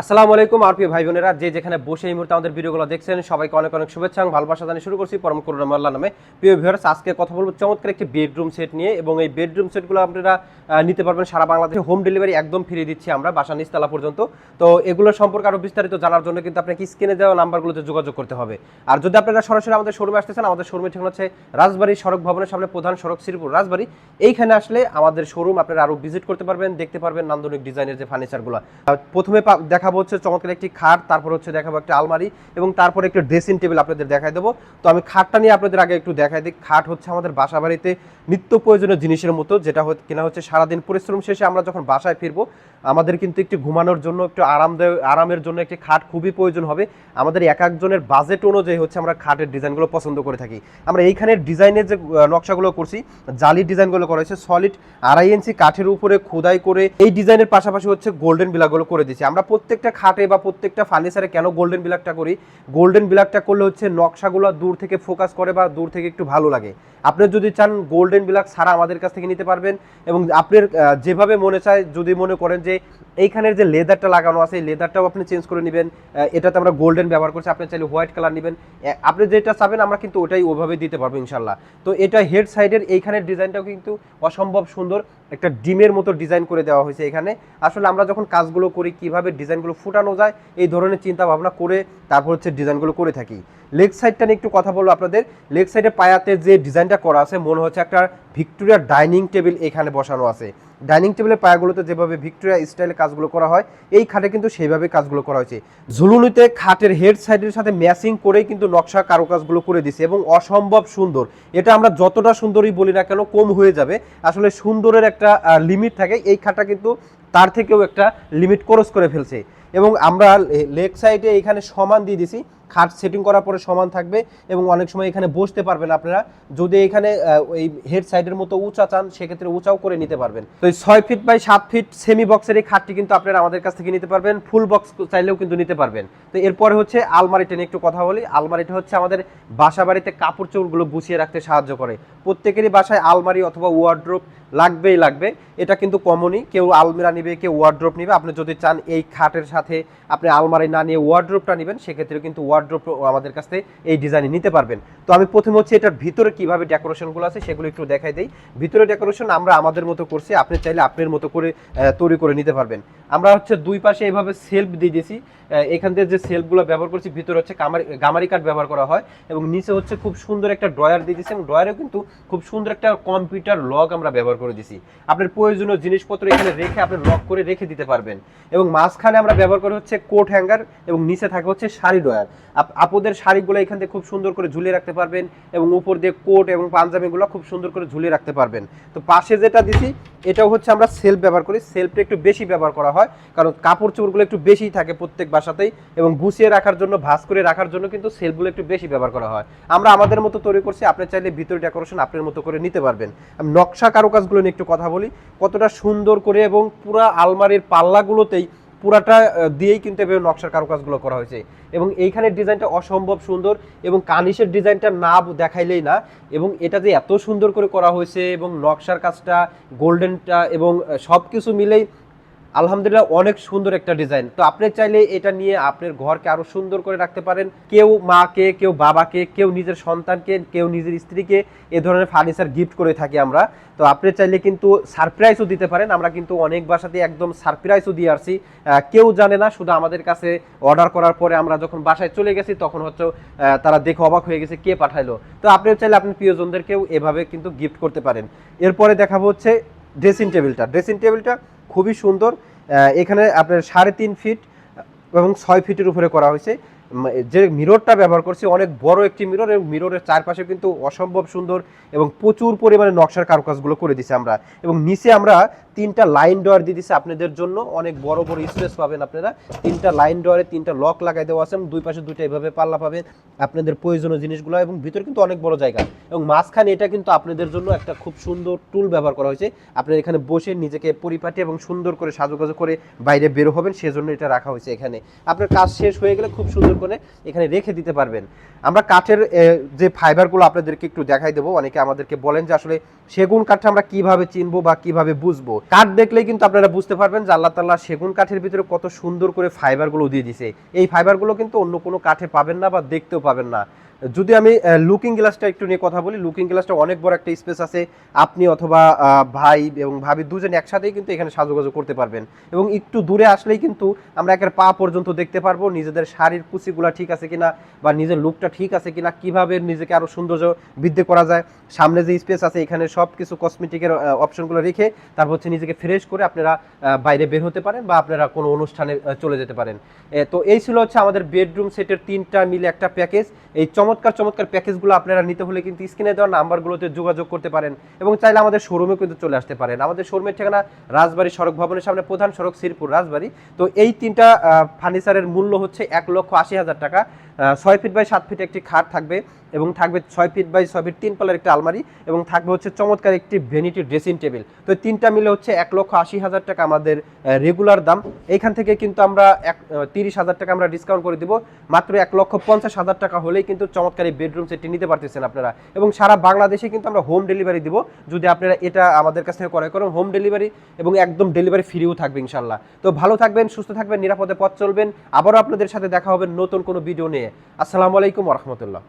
আসসালামু আলাইকুম আর প্রিয় ভাই বোনেরা যে যেখানে বসে এই মুহূর্তে আমাদের ভিডিওগুলো দেখছেন, সবাইকে অনেক অনেক শুভেচ্ছা এবং ভালোবাসা জানিয়ে শুরু করছি পরম করুণা মাল্লা নামে। প্রিয় ভিউয়ার্স, আজকে কথা বলব চমৎকার একটি বেডরুম সেট নিয়ে এবং এই বেডরুম সেটগুলো আপনারা নিতে পারবেন সারা বাংলাদেশে। হোম ডেলিভারি একদম ফ্রি দিচ্ছি আমরা বাসা নিচতলা পর্যন্ত। তো এগুলো সম্পর্কে আরও বিস্তারিত জানার জন্য কিন্তু আপনাকে স্ক্রিনে দেওয়া নাম্বারগুলোতে যোগাযোগ করতে হবে। আর যদি আপনারা সরাসরি আমাদের শোরুমে আসতেছেন আমাদের শোরুমের ঠিকানা হচ্ছে রাজবাড়ী সড়ক ভবনের সামনে প্রধান সড়ক শ্রীপুর রাজবাড়ি। এইখানে আসলে আমাদের শোরুম আপনারা আরও ভিজিট করতে পারবেন, দেখতে পারবেন নান্দনিক ডিজাইনের যে ফার্নিচারগুলো প্রথমে পা- দেখাবো হচ্ছে চমৎকার একটি খাট, তারপর হচ্ছে দেখাবো একটা আলমারি এবং তারপরে একটু ড্রেসিং টেবিল আপনাদের দেখাই দেবো। তো আমি খাটটা নিয়ে আপনাদের আগে একটু দেখাই দিই। খাট হচ্ছে আমাদের বাসা বাড়িতে নিত্য প্রয়োজনীয় জিনিসের মতো, যেটা কিনা হচ্ছে সারাদিন পরিশ্রম শেষে আমরা যখন বাসায় ফিরবো, আমাদের কিন্তু একটু ঘুমানোর জন্য একটু আরামদায়ক আরামের জন্য একটি খাট খুবই প্রয়োজন হবে। আমাদের এক একজনের বাজেট অনুযায়ী হচ্ছে আমরা খাটের ডিজাইনগুলো পছন্দ করে থাকি। আমরা এইখানের ডিজাইনের যে নকশাগুলো করছি, জালি ডিজাইনগুলো করা হয়েছে সলিড আড়াই ইঞ্চি কাঠের উপরে খোদাই করে এই ডিজাইনের পাশাপাশি হচ্ছে গোল্ডেন বিলাকগুলো করে দিচ্ছি আমরা প্রত্যেকটা খাটে বা প্রত্যেকটা ফার্নিচারে কেন গোল্ডেন বিলাকটা করি? গোল্ডেন বিলাকটা করলে হচ্ছে নকশাগুলো দূর থেকে ফোকাস করে বা দূর থেকে একটু ভালো লাগে। আপনি যদি চান গোল্ডেন বিলাক ছাড়া আমাদের কাছ থেকে নিতে পারবেন এবং আপনার যেভাবে মনে চায়, যদি মনে করেন যে এইখানের যে লেদারটা লাগানো আছে, এই লেদারটাও আপনি চেঞ্জ করে নেবেন। এটাতে আমরা গোল্ডেন ব্যবহার করছি, আপনি চাইলে হোয়াইট কালার নেবেন। আপনি যেটা চাবেন, আমরা কিন্তু ওটাই ওভাবে দিতে পারব ইনশাল্লাহ তো এটা হেড সাইডের এইখানের ডিজাইনটাও কিন্তু অসম্ভব সুন্দর। একটা ডিমের মতো ডিজাইন করে দেওয়া হয়েছে এখানে। আসলে আমরা যখন কাজগুলো করি, কীভাবে ডিজাইনগুলো ফুটানো যায়, এই ধরনের চিন্তা ভাবনা করে তারপর হচ্ছে ডিজাইনগুলো করে থাকি। লেগ সাইডটা নিয়ে একটু কথা বলব আপনাদের। লেগ সাইডে পায়াতে যে ডিজাইনটা করা আছে, মনে হচ্ছে একটা ভিক্টোরিয়া ডাইনিং টেবিল এখানে বসানো আছে। ডাইনিং টেবিলের পায়াগুলোতে যেভাবে ভিক্টোরিয়া স্টাইলে কাজগুলো করা হয়, এই খাটে কিন্তু সেইভাবে কাজগুলো করা হয়েছে। ঝুলুনিতে খাটের হেড সাইডের সাথে ম্যাচিং করেই কিন্তু নকশা কারুকাজগুলো করে দিছে এবং অসম্ভব সুন্দর। এটা আমরা যতটা সুন্দরই বলি না কেন, কম হয়ে যাবে। আসলে সুন্দরের একটা লিমিট থাকে। এই খাটা কিন্তু তার থেকেও একটা লিমিট ক্রস করে ফেলছে। এবং আমরা লেগ সাইডে এখানে সমান দিয়ে দিছি। খাট সেটিং করার পরে সমান থাকবে এবং অনেক সময় এখানে বসতে পারবেন আপনারা। যদি এখানে ওই হেড সাইডের মতো উঁচা চান, সেক্ষেত্রে উঁচাও করে নিতে পারবেন। তো এই ছয় ফিট বাই সাত ফিট সেমি বক্সের এই খাটটি কিন্তু আপনারা আমাদের কাছ থেকে নিতে পারবেন। ফুল বক্স চাইলেও কিন্তু নিতে পারবেন। তো এরপরে হচ্ছে আলমারিটা নিয়ে একটু কথা বলি। আলমারিটা হচ্ছে আমাদের বাসা বাড়িতে কাপড় চোপড়গুলো গুছিয়ে রাখতে সাহায্য করে। প্রত্যেকেরই বাসায় আলমারি অথবা ওয়ার্ড্রোপ লাগবেই লাগবে। এটা কিন্তু কমনই কেউ আলমিরা নিবে, কেউ ওয়ার্ড্রোপ নিবে। আপনি যদি চান এই খাটের সাথে আপনি আলমারি না নিয়ে ওয়ার্ড্রোপটা নেবেন সেক্ষেত্রে কিন্তু ওয়ার্ড্রোপ আমাদের কাছ থেকে এই ডিজাইনে নিতে পারবেন। তো আমি প্রথমে হচ্ছে এটার ভিতরে কীভাবে ডেকোরেশনগুলো আছে সেগুলো একটু দেখাই দিই। ভিতরে ডেকোরেশন আমরা আমাদের মতো করছি, আপনি চাইলে আপনার মতো করে তৈরি করে নিতে পারবেন। আমরা হচ্ছে দুই পাশে এইভাবে সেলফ দিয়ে দিয়েছি। এখান থেকে যে সেলফগুলো ব্যবহার করছি, ভিতরে হচ্ছে গামারি কাঠ ব্যবহার করা হয় এবং নিচে হচ্ছে খুব সুন্দর একটা ড্রয়ার দিয়ে দিয়েছি এবং ড্রয়ারেও কিন্তু খুব সুন্দর একটা কম্পিউটার লক আমরা ব্যবহার করে দিয়েছি। আপনার প্রয়োজনীয় জিনিসপত্র এখানে রেখে আপনি লক করে রেখে দিতে পারবেন এবং মাঝখানে আমরা ব্যবহার করি হচ্ছে কোট হ্যাঙ্গার এবং নিচে থাকে হচ্ছে শাড়ি ড্রয়ার। আপুদের শাড়িগুলো এখান থেকে খুব সুন্দর করে ঝুলিয়ে রাখতে পারবেন এবং উপর দিয়ে কোট এবং পাঞ্জাবিগুলো খুব সুন্দর করে ঝুলিয়ে রাখতে পারবেন। তো পাশে যেটা দিছি, এটাও হচ্ছে আমরা সেলফ ব্যবহার করি। সেলফটা একটু বেশি ব্যবহার করা হয়, কারণ কাপড় চোপড়গুলো একটু বেশি থাকে প্রত্যেক বাসাতেই এবং গুছিয়ে রাখার জন্য, ভাঁজ করে রাখার জন্য কিন্তু সেলফগুলো একটু বেশি ব্যবহার করা হয়। আমরা আমাদের মতো তৈরি করছি, আপনি চাইলে ভিতরে ডেকোরেশন আপনার মতো করে নিতে পারবেন। আমি নকশা কারুকাজগুলো নিয়ে একটু কথা বলি। কতটা সুন্দর করে এবং পুরা আলমারির পাল্লাগুলোতেই পুরাটা দিয়েই কিন্তু এভাবে নকশার কারুকাজগুলো করা হয়েছে। এবং এইখানের ডিজাইনটা অসম্ভব সুন্দর এবং কানিশের ডিজাইনটা না দেখাইলেই না, এবং এটা যে এত সুন্দর করে করা হয়েছে এবং নকশার কাজটা, গোল্ডেনটা এবং সব কিছু মিলেই আলহামদুলিল্লাহ অনেক সুন্দর একটা ডিজাইন। তো আপনি চাইলে এটা নিয়ে আপনার ঘরকে আরও সুন্দর করে রাখতে পারেন। কেউ মাকে, কেউ বাবাকে, কেউ নিজের সন্তানকে, কেউ নিজের স্ত্রীকে এ ধরনের ফার্নিচার গিফট করে থাকি আমরা। তো আপনি চাইলে কিন্তু সারপ্রাইজও দিতে পারেন। আমরা কিন্তু অনেক বাসাতে একদম সারপ্রাইজও দিয়ে আসছি। কেউ জানে না, শুধু আমাদের কাছে অর্ডার করার পরে আমরা যখন বাসায় চলে গেছি, তখন হচ্ছে তারা দেখে অবাক হয়ে গেছে কে পাঠাইলো। তো আপনি চাইলে আপনার প্রিয়জনদেরকেও এভাবে কিন্তু গিফট করতে পারেন। এরপরে দেখাবো হচ্ছে ড্রেসিং টেবিলটা ড্রেসিং টেবিলটা খুবই সুন্দর। এখানে আপনার সাড়ে তিন ফিট এবং ছয় ফিটের উপরে করা হয়েছে। যে মিররটা ব্যবহার করছি, অনেক বড় একটি মিরর এবং মিররের চারপাশে কিন্তু অসম্ভব সুন্দর এবং প্রচুর পরিমাণে নকশার কারুকাজগুলো করে দিছে আমরা। এবং নিচে আমরা তিনটা লাইন ডোয়ার দিয়ে দিছি আপনাদের জন্য। অনেক বড় বড় স্পেস পাবেন আপনারা। তিনটা লাইন ডোয়ারে তিনটা লক লাগাই দেওয়া আছে। দুই পাশে দুইটা এভাবে পাল্লা পাবেন আপনাদের প্রয়োজনীয় জিনিসগুলো এবং ভিতরে কিন্তু অনেক বড় জায়গা। এবং মাঝখানে এটা কিন্তু আপনাদের জন্য একটা খুব সুন্দর টুল ব্যবহার করা হয়েছে। আপনারা এখানে বসে নিজেকে পরিপাটি এবং সুন্দর করে সাজুকাজু করে বাইরে বের হবেন, সেজন্য এটা রাখা হয়েছে এখানে। আপনার কাজ শেষ হয়ে গেলে খুব সুন্দর করে এখানে রেখে দিতে পারবেন। আমরা কাঠের যে ফাইবারগুলো আপনাদেরকে একটু দেখাই দেবো, অনেকে আমাদেরকে বলেন যে আসলে সেগুন কাঠটা আমরা কীভাবে চিনবো বা কীভাবে বুঝব। কাঠ দেখলেই কিন্তু আপনারা বুঝতে পারবেন যে আল্লাহ তাল্লাহ সেগুন কাঠের ভিতরে কত সুন্দর করে ফাইবারগুলো দিয়ে দিছে এই ফাইবারগুলো কিন্তু অন্য কোনো কাঠে পাবেন না বা দেখতেও পাবেন না। যদি আমি লুকিং গ্লাসটা একটু নিয়ে কথা বলি লুকিং গ্লাসটা অনেক বড় একটা স্পেস আছে। আপনি অথবা ভাই এবং ভাবি দুজন একসাথেই কিন্তু এখানে সাজুগুজু করতে পারবেন। এবং একটু দূরে আসলেই কিন্তু আমরা একের পা পর্যন্ত দেখতে পারব নিজেদের শাড়ির কুচিগুলা ঠিক আছে কিনা বা নিজের লুকটা ঠিক আছে কিনা, কীভাবে নিজেকে আরও সৌন্দর্য বৃদ্ধি করা যায়। সামনে যে স্পেস আছে, এখানে সব কিছু কসমেটিকের অপশনগুলো রেখে তারপর হচ্ছে নিজেকে ফ্রেশ করে আপনারা বাইরে বের হতে পারেন বা আপনারা কোনো অনুষ্ঠানে চলে যেতে পারেন। তো এই ছিল হচ্ছে আমাদের বেডরুম সেটের তিনটা মিলে একটা প্যাকেজ এই চমৎকার চমৎকার প্যাকেজগুলো আপনারা নিতে হলে কিন্তু স্ক্রিনে দেওয়া নাম্বারগুলোতে যোগাযোগ করতে পারেন এবং চাইলে আমাদের শোরুমে কিন্তু চলে আসতে পারেন। আমাদের শোরুমের ঠিকানা রাজবাড়ি সড়ক ভবনের সামনে, প্রধান সড়ক শিরপুর, রাজবাড়ি। তো এই তিনটা ফার্নিচারের মূল্য হচ্ছে এক লক্ষ আশি হাজার টাকা। ছয় ফিট বাই সাত ফিট একটি খাট থাকবে এবং থাকবে ছয় ফিট বাই ছয় ফিট তিন পালার একটি আলমারি এবং থাকবে হচ্ছে চমৎকার একটি ভেনিটি ড্রেসিং টেবিল তো তিনটা মিলে হচ্ছে এক লক্ষ আশি হাজার টাকা আমাদের রেগুলার দাম। এইখান থেকে কিন্তু আমরা এক তিরিশ হাজার টাকা আমরা ডিসকাউন্ট করে দিব। মাত্র এক লক্ষ পঞ্চাশ হাজার টাকা হলেই কিন্তু চমৎকার বেডরুম সেটটি নিতে পারতেছেন আপনারা। এবং সারা বাংলাদেশে কিন্তু আমরা হোম ডেলিভারি দিব। যদি আপনারা এটা আমাদের কাছ থেকে ক্রয় করেন, হোম ডেলিভারি এবং একদম ডেলিভারি ফ্রিও থাকবে ইনশাল্লাহ তো ভালো থাকবেন, সুস্থ থাকবেন, নিরাপদে পথ চলবেন। আবারও আপনাদের সাথে দেখা হবে নতুন কোনো ভিডিও নিয়ে। আসসালামু আলাইকুম রহমতুল্লাহ।